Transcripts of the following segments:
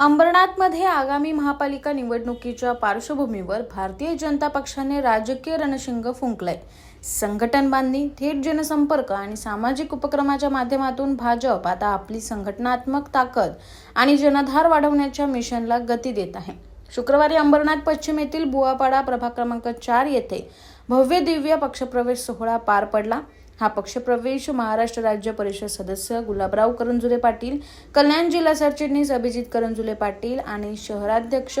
अंबरनाथमध्ये आगामी महापालिका निवडणुकीच्या पार्श्वभूमीवर भारतीय जनता पक्षाने राजकीय रणशिंग फुंकलंय. संघटन बांधणी थेट जनसंपर्क आणि सामाजिक उपक्रमाच्या माध्यमातून भाजप आता आपली संघटनात्मक ताकद आणि जनधार वाढवण्याच्या मिशनला गती देत आहे. शुक्रवारी अंबरनाथ पश्चिम येथील बुवापाडा प्रभाग क्रमांक चार येथे भव्य दिव्य पक्षप्रवेश सोहळा पार पडला. हा पक्षप्रवेश महाराष्ट्र राज्य परिषद सदस्य गुलाबराव करंजुले पाटील कल्याण जिल्हा सरचिटणीस अभिजित करंजुले पाटील आणि शहराध्यक्ष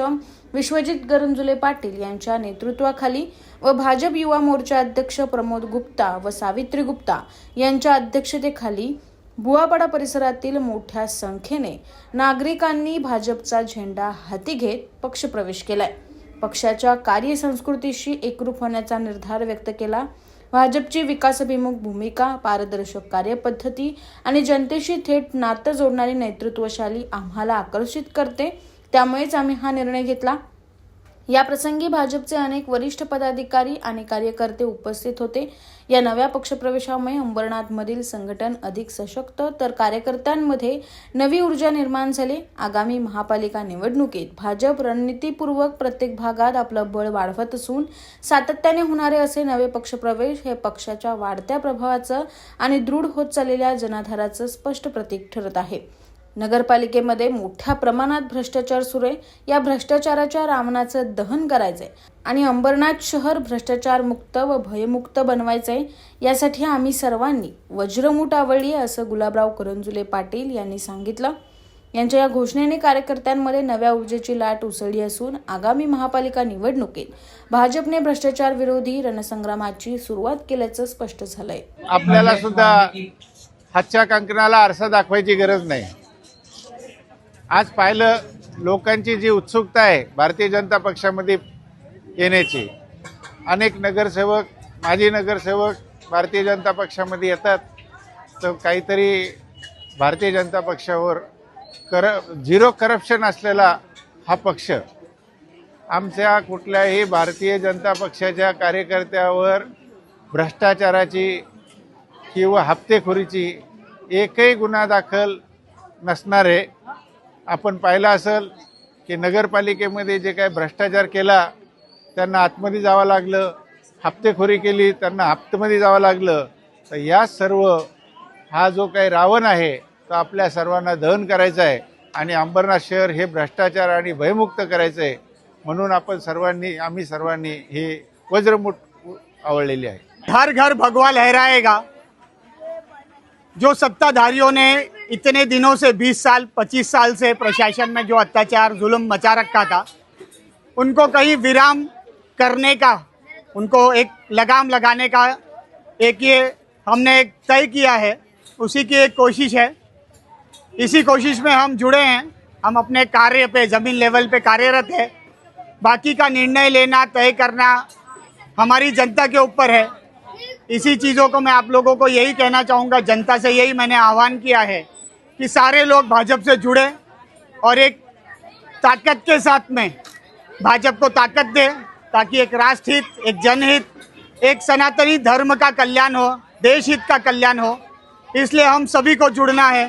विश्वजित करंजुले पाटील यांच्या नेतृत्वाखाली व भाजप युवा मोर्चा अध्यक्ष प्रमोद गुप्ता व सावित्री गुप्ता यांच्या अध्यक्षतेखाली भुवापाडा परिसरातील मोठ्या संख्येने नागरिकांनी भाजपचा झेंडा हाती घेत पक्षप्रवेश केलाय. पक्षाच्या कार्यसंस्कृतीशी एकरूप होण्याचा निर्धार व्यक्त केला. भाजपची विकासाभिमुख भूमिका पारदर्शक कार्यपद्धती आणि जनतेशी थेट नातं जोडणारी नेतृत्वशाली आम्हाला आकर्षित करते त्यामुळेच आम्ही हा निर्णय घेतला. या प्रसंगी भाजपचे अनेक वरिष्ठ पदाधिकारी आणि कार्यकर्ते उपस्थित होते. या नव्या पक्षप्रवेशामुळे अंबरनाथमधील संघटन अधिक सशक्त तर कार्यकर्त्यांमध्ये नवी ऊर्जा निर्माण झाली. आगामी महापालिका निवडणुकीत भाजप रणनीतीपूर्वक प्रत्येक भागात आपलं बळ वाढवत असून सातत्याने होणारे असे नवे पक्षप्रवेश हे पक्षाच्या वाढत्या प्रभावाचं आणि दृढ होत चाललेल्या जनाधाराचं स्पष्ट प्रतीक ठरत आहे. नगरपालिकेमध्ये मोठ्या प्रमाणात भ्रष्टाचार सुरू आहे. या भ्रष्टाचाराच्या रावणाचं दहन करायचंय आणि अंबरनाथ शहर भ्रष्टाचार मुक्त व भयमुक्त बनवायचंय. यासाठी आम्ही सर्वांनी वज्रमूठ आवळली असं गुलाबराव करंजुले पाटील यांनी सांगितलं. यांच्या या घोषणेने कार्यकर्त्यांमध्ये नव्या ऊर्जेची लाट उसळली असून आगामी महापालिका निवडणुकीत भाजपने भ्रष्टाचार विरोधी रणसंग्रामाची सुरुवात केल्याचं स्पष्ट झालंय. आपल्याला सुद्धा हातच्या कंकणाला आरसा दाखवायची गरज नाही. आज पाहिलं लोकांची जी उत्सुकता आहे भारतीय जनता पक्षामध्ये येण्याची. अनेक नगरसेवक माजी नगरसेवक भारतीय जनता पक्षामध्ये येतात. तर काहीतरी भारतीय जनता पक्षावर कर झिरो करप्शन असलेला हा पक्ष आमच्या कुठल्याही भारतीय जनता पक्षाच्या कार्यकर्त्यावर भ्रष्टाचाराची किंवा हप्तेखोरीची एकही गुन्हा दाखल नसणारे आपण पाहिलं असेल की नगरपालिकेमध्ये जे काही भ्रष्टाचार केला त्यांना आतमध्ये जावं लागलं हप्तेखोरी केली त्यांना हप्तेमध्ये जावं लागलं तर या सर्व हा जो काही रावण आहे तो आपल्या सर्वांना दहन करायचा आहे आणि अंबरनाथ शहर हे भ्रष्टाचार आणि भयमुक्त करायचं आहे म्हणून आपण सर्वांनी आम्ही सर्वांनी हे वज्रमुठ आवडलेली आहे. घर घर भगवा लहराएगा. जो सत्ताधारियों ने इतने दिनों से 20 साल 25 साल से प्रशासन में जो अत्याचार, जुल्म मचा रखा था, उनको कहीं विराम करने का, उनको एक लगाम लगाने का एक ये हमने एक तय किया है, उसी की एक कोशिश है। इसी कोशिश में हम जुड़े हैं, हम अपने कार्य पे, ज़मीन लेवल पे कार्यरत है। बाकी का निर्णय लेना, तय करना हमारी जनता के ऊपर है। इसी चीज़ों को मैं आप लोगों को यही कहना चाहूँगा, जनता से यही मैंने आह्वान किया है कि सारे लोग भाजपा से जुड़े और एक ताकत के साथ में भाजपा को ताकत दे ताकि एक राष्ट्रहित, एक जनहित, एक सनातनी धर्म का कल्याण हो देश हित का कल्याण हो। इसलिए हम सभी को जुड़ना है।